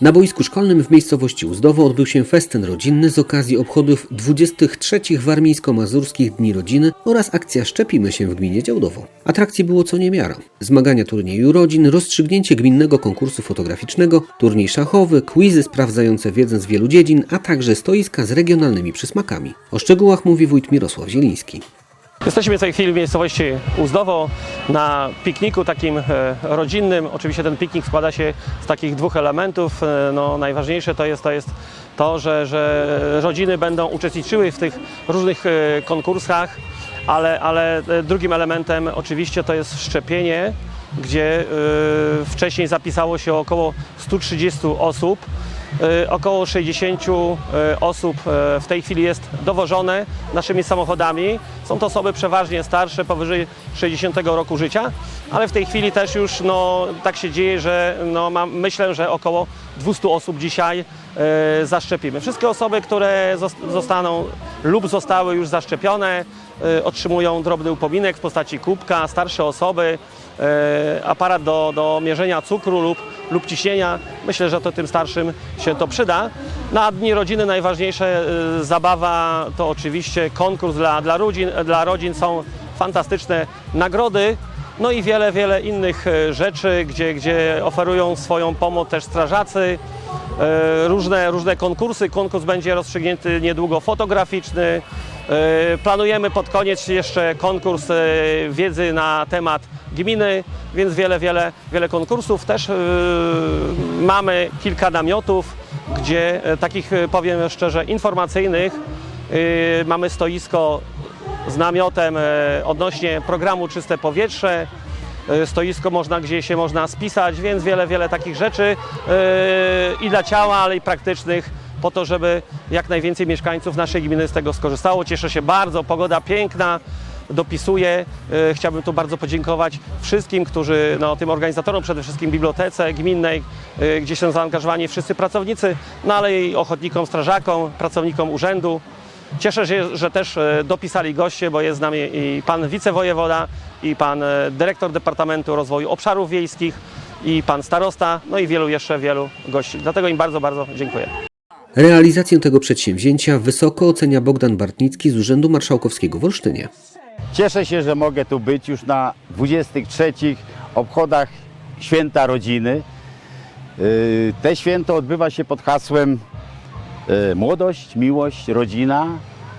Na boisku szkolnym w miejscowości Uzdowo odbył się festyn rodzinny z okazji obchodów 23 Warmińsko-Mazurskich Dni Rodziny oraz akcja Szczepimy się w gminie Działdowo. Atrakcji było co niemiara. Zmagania turnieju rodzin, rozstrzygnięcie gminnego konkursu fotograficznego, turniej szachowy, quizy sprawdzające wiedzę z wielu dziedzin, a także stoiska z regionalnymi przysmakami. O szczegółach mówi wójt Mirosław Zieliński. Jesteśmy w tej chwili w miejscowości Uzdowo na pikniku takim e, rodzinnym. Oczywiście ten piknik składa się z takich dwóch elementów. E, No, najważniejsze to jest to, jest to że, że rodziny będą uczestniczyły w tych różnych e, konkursach, ale, ale drugim elementem oczywiście to jest szczepienie, gdzie wcześniej zapisało się około 130 osób. E, Około 60 e, osób e, w tej chwili jest dowożone naszymi samochodami. Są to osoby przeważnie starsze, powyżej 60 roku życia, ale w tej chwili też już no, tak się dzieje, że no, mam, myślę, że około 200 osób dzisiaj zaszczepimy. Wszystkie osoby, które zos- zostaną lub zostały już zaszczepione, otrzymują drobny upominek w postaci kubka, starsze osoby, aparat do, do mierzenia cukru lub, lub ciśnienia. Myślę, że to tym starszym się to przyda. Na Dni Rodziny najważniejsze e, zabawa to oczywiście konkurs dla, dla, rodzin, dla rodzin. Są fantastyczne nagrody. No i wiele, wiele innych e, rzeczy, gdzie, gdzie oferują swoją pomoc też strażacy, różne, różne konkursy. Konkurs będzie rozstrzygnięty niedługo fotograficzny. E, Planujemy pod koniec jeszcze konkurs e, wiedzy na temat gminy, więc wiele, wiele, wiele konkursów. Też e, mamy kilka namiotów, gdzie e, takich e, powiem szczerze informacyjnych. E, Mamy stoisko z namiotem e, odnośnie programu Czyste Powietrze. E, Stoisko można, gdzie się można spisać, więc wiele, wiele takich rzeczy e, i dla ciała, ale i praktycznych po to, żeby jak najwięcej mieszkańców naszej gminy z tego skorzystało. Cieszę się bardzo, pogoda piękna, dopisuje. Chciałbym tu bardzo podziękować wszystkim, którzy, no, tym organizatorom, przede wszystkim bibliotece gminnej, e, gdzie są zaangażowani wszyscy pracownicy, no ale i ochotnikom, strażakom, pracownikom urzędu. Cieszę się, że też e, dopisali goście, bo jest z nami i pan wicewojewoda, i pan e, dyrektor Departamentu Rozwoju Obszarów Wiejskich, i pan starosta, no i wielu jeszcze wielu gości. Dlatego im bardzo, bardzo dziękuję. Realizację tego przedsięwzięcia wysoko ocenia Bogdan Bartnicki z Urzędu Marszałkowskiego w Olsztynie. Cieszę się, że mogę tu być już na 23 obchodach Święta Rodziny. Yy, Te święto odbywa się pod hasłem młodość, miłość, rodzina.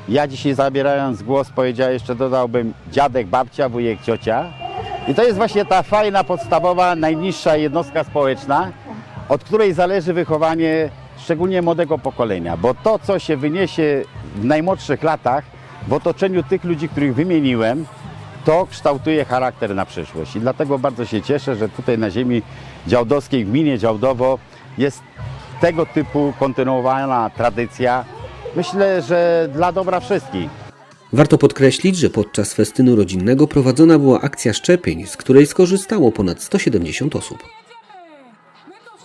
Ja dzisiaj zabierając głos powiedziałem, jeszcze dodałbym dziadek, babcia, wujek, ciocia. I to jest właśnie ta fajna, podstawowa, najniższa jednostka społeczna, od której zależy wychowanie szczególnie młodego pokolenia, bo to, co się wyniesie w najmłodszych latach, w otoczeniu tych ludzi, których wymieniłem, to kształtuje charakter na przyszłość. I dlatego bardzo się cieszę, że tutaj na ziemi działdowskiej, w gminie Działdowo jest tego typu kontynuowana tradycja, myślę, że dla dobra wszystkich. Warto podkreślić, że podczas festynu rodzinnego prowadzona była akcja szczepień, z której skorzystało ponad 170 osób. My to!